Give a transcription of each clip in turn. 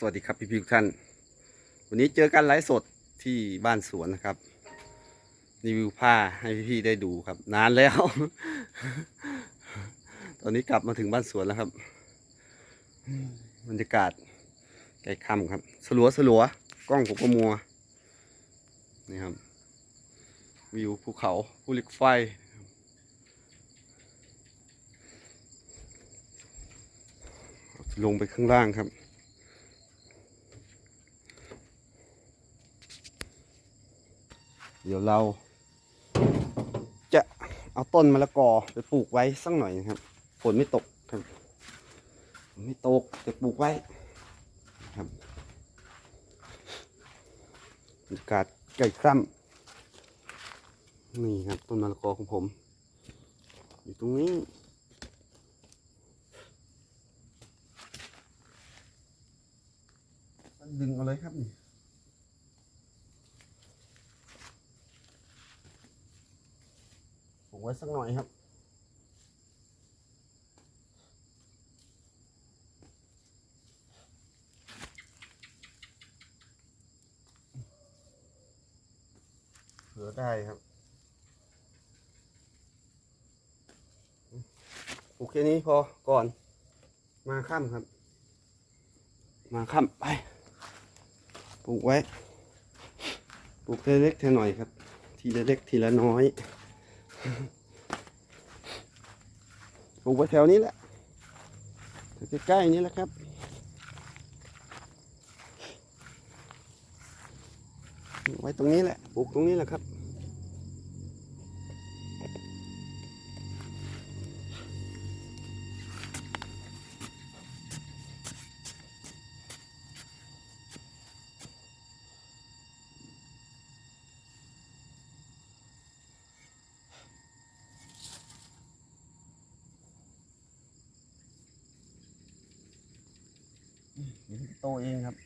สวัสดีครับพี่พี่ทุกท่าน วันนี้เจอกันไลฟ์สดที่บ้านสวนนะครับรีวิวผ้าให้พี่พี่ๆได้ดูครับ นานแล้ว ตอนนี้กลับมาถึงบ้านสวนแล้วครับบรรยากาศใกล้ค่ำครับ สลัวสลัวกล้องผมก็มัวนี่ครับ วิวภูเขาภูเหล็กไฟลงไปข้างล่างครับ เดี๋ยวเราจะเอาต้นมะละกอไปปลูกไว้สักหน่อยนะครับฝนไม่ตกครับไม่ตกจะปลูกไว้ครับบรรยากาศใกล้คร่ำนี่ครับต้นมะละกอของผม อยู่ตรงนี้ดึงเอาเลยครับนี่ปลูก ไว้สักหน่อยครับเผื่อได้ครับปลูกแค่นี้พอก่อน มาค่ำครับ มาค่ำไป ปลูกไว้ ปลูกเล็กทีละหน่อยครับ ทีละเล็กทีละน้อย ปลูกไปแถวนี้แหละใกล้ๆนี้แหละครับไว้ตรงนี้แหละปลูกตรงนี้แหละครับ โตเองครับ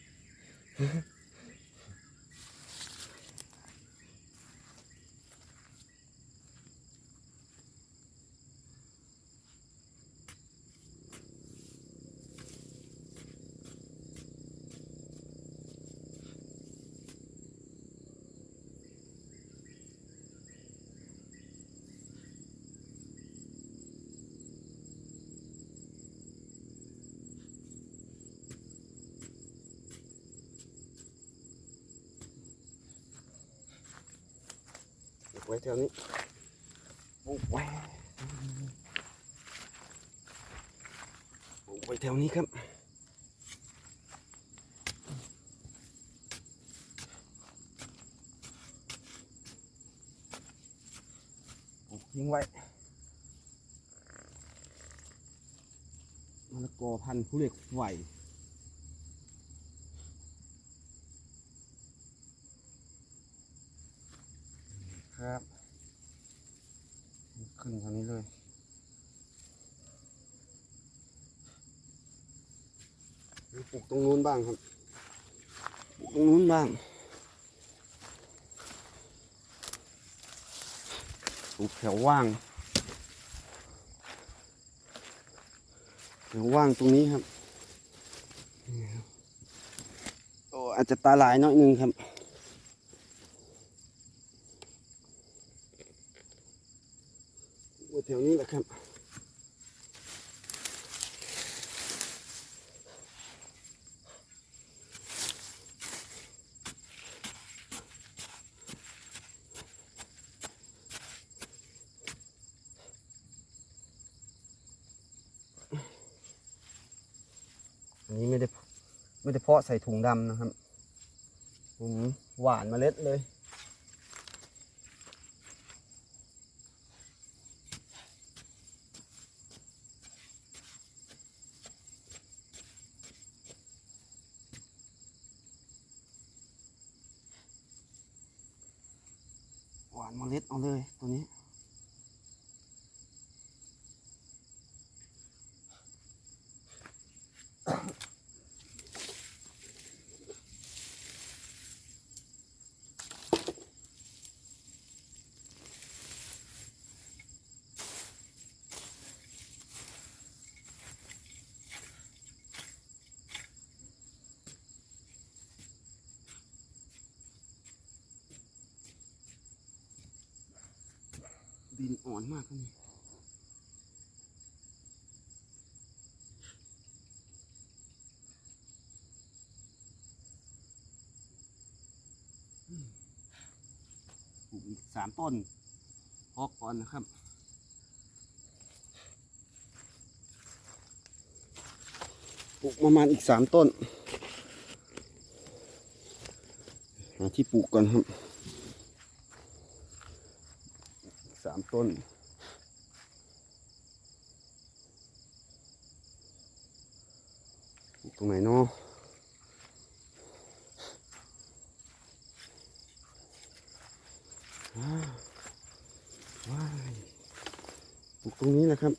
ไว้แถวนี้ปลูกไว้ปลูกไว้แถวนี้ครับปลูกทิ้งไว้มะละกอพันธุ์ผู้เหล็กไครับขึ้นทางนี้เลยปลูกตรงนู้นบ้างครับปลูกตรงนู้นบ้างปลูกแถวว่างแถวว่างตรงนี้ครับโอ้อาจจะตาลายน้อยนึงครับ ไว้แถวนี้แหละครับอันนี้ไม่ได้ไม่ได้เพาะใส่ถุงดำนะครับ ผมหวานเมล็ดเลยานเมล็ดเอาเลยตัวนี้ ดินอ่อนมากครับนี่ปลูกอีกสามต้นพอก่อนนะครับปลูกประมาณอีกสามต้นหาที่ปลูกก่อนครับอีก สามต้นปลูกตรงไหนเนาะว้าวว้ายปลูกตรงนี้แหละครับ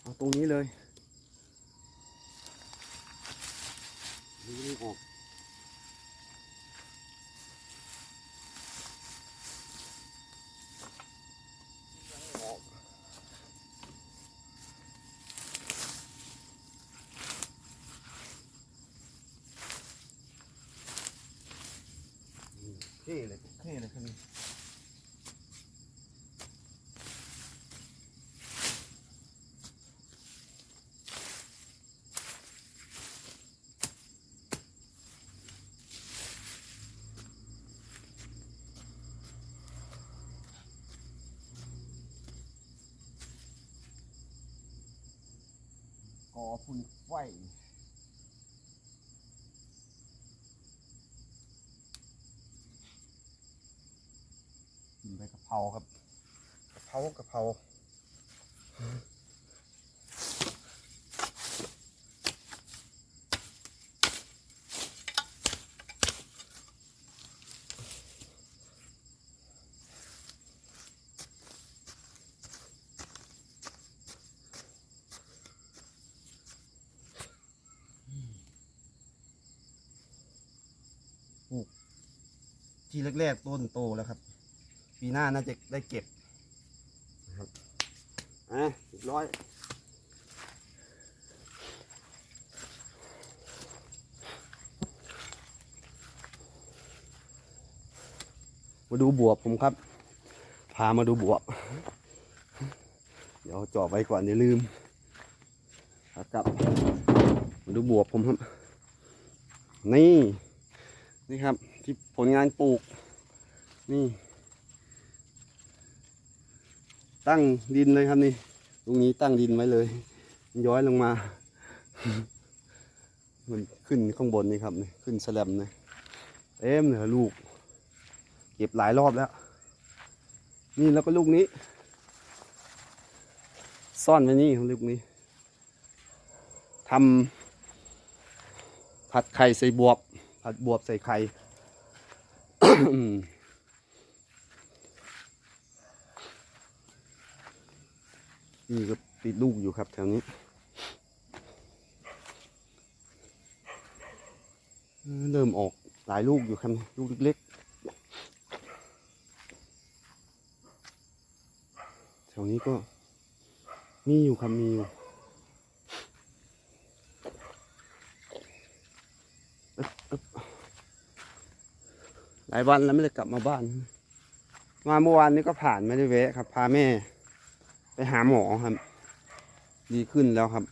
เอาตรงนี้เลยดูไม่ออก เท่เลยเท่เลยครับนี่ก่อฝุ่นไฟ ใบกะเพราครับกะเพรากะเพราปลูกทีแรกๆต้นโตแล้วครับ ปีหน้าน่าจะได้เก็บนะครับอะร้อยมาดูบวบผมครับ พามาดูบวบ เดี๋ยวจอดไว้ก่อนเดี๋ยวลืมกลับ มาดูบวบผมครับ นี่ นี่ครับ ที่ผลงานปลูก นี่ ตั้งดินเลยครับนี่ ตรงนี้ตั้งดินไว้เลย ย้อยลงมา มันขึ้นข้างบนนี่ครับนี่ขึ้นสแลมนี่เต็มเลยลูก เก็บหลายรอบแล้ว นี่แล้วก็ลูกนี้ ซ่อนไว้นี่ครับลูกนี้ทำผัดไข่ใส่บวบ ผัดบวบใส่ไข่ นี่ก็ติดลูกอยู่ครับแถวนี้เริ่มออกหลายลูกอยู่ครับนี่ลูกเล็กๆแถวนี้ก็มีอยู่ครับมีอยู่หลายวันแล้วไม่ได้กลับมาบ้าน มาเมื่อวานนี้ก็ผ่านไม่ได้แวะครับ พาแม่ หาหมอครับ ดีขึ้นแล้วครับ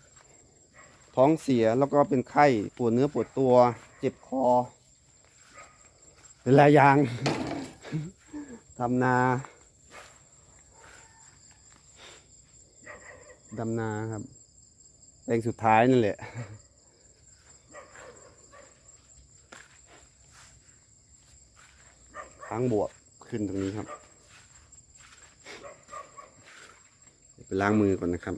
ท้องเสียแล้วก็เป็นไข้ปวดเนื้อปวดตัว เจ็บคอ เป็นหลายอย่างทำนาดำนาครับแปลงสุดท้ายนั่นแหละ ทางบวกขึ้นตรงนี้ครับ ไปล้างมือก่อนนะครับ